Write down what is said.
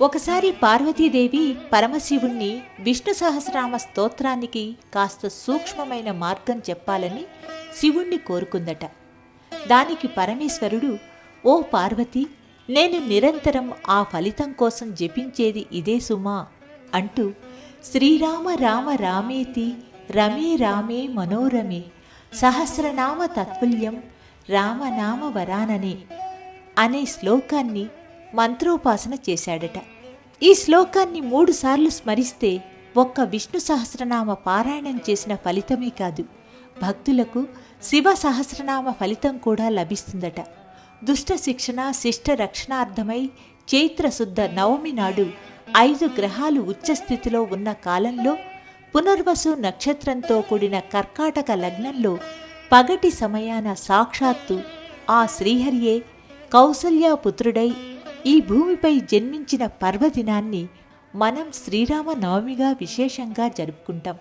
ఒకసారి పార్వతీదేవి పరమశివుణ్ణి విష్ణు సహస్రనామ స్తోత్రానికి కాస్త సూక్ష్మమైన మార్గం చెప్పాలని శివుణ్ణి కోరుకుందట. దానికి పరమేశ్వరుడు ఓ పార్వతి నేను నిరంతరం ఆ ఫలితం కోసం జపించేది ఇదే సుమా అంటూ శ్రీరామ రామ రామేతి రమే రామే మనోరమే సహస్రనామ తత్తుల్యం రామనామ వరాననే అనే శ్లోకాన్ని మంత్రోపాసన చేశాడట. ఈ శ్లోకాన్ని మూడుసార్లు స్మరిస్తే ఒక్క విష్ణు సహస్రనామ పారాయణం చేసిన ఫలితమే కాదు భక్తులకు శివ సహస్రనామ ఫలితం కూడా లభిస్తుందట. దుష్ట శిక్షణ శిష్ట రక్షణార్థమై చైత్రశుద్ధ నవమి నాడు ఐదు గ్రహాలు ఉచ్చస్థితిలో ఉన్న కాలంలో పునర్వసు నక్షత్రంతో కూడిన కర్కాటక లగ్నంలో పగటి సమయాన సాక్షాత్తు ఆ శ్రీహరియే కౌసల్యాపుత్రుడై ఈ భూమిపై జన్మించిన పర్వదినాన్ని మనం శ్రీరామ నవమిగా విశేషంగా జరుపుకుంటాం.